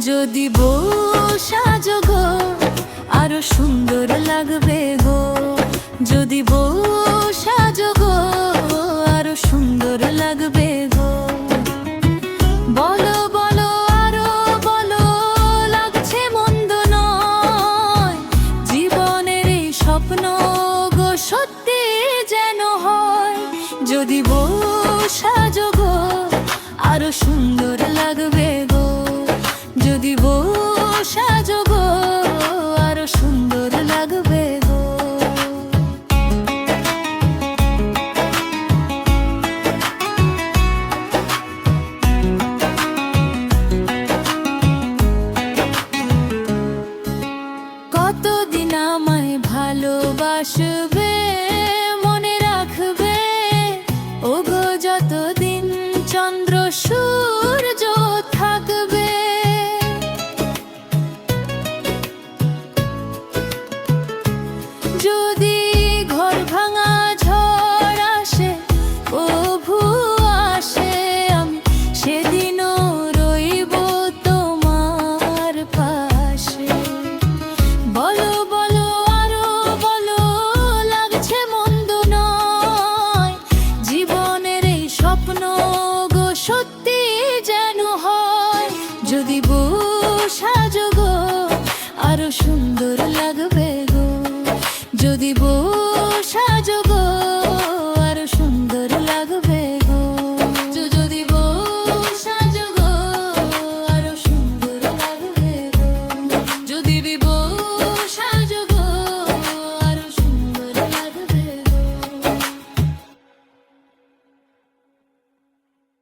যদি বউ সাজো গো আরও সুন্দর লাগবে গো। যদি বউ সাজো গো আরও সুন্দর লাগবে গো। বলো বলো, আরও বলো, লাগছে মন্দ নয়। জীবনের এই স্বপ্ন গো, সত্যি যেন হয়। যদি বউ সাজো গো আরও সুন্দর লাগবে গো। যদি বউ সাজো গো আরও সুন্দর লাগবে গো। কতদিন আমায় ভালোবাসবে, মনে রাখবে? ওগো, যতদিন চন্দ্র সূর্য যদি সাজো গো আরও সুন্দর লাগবে গো। যদি বউ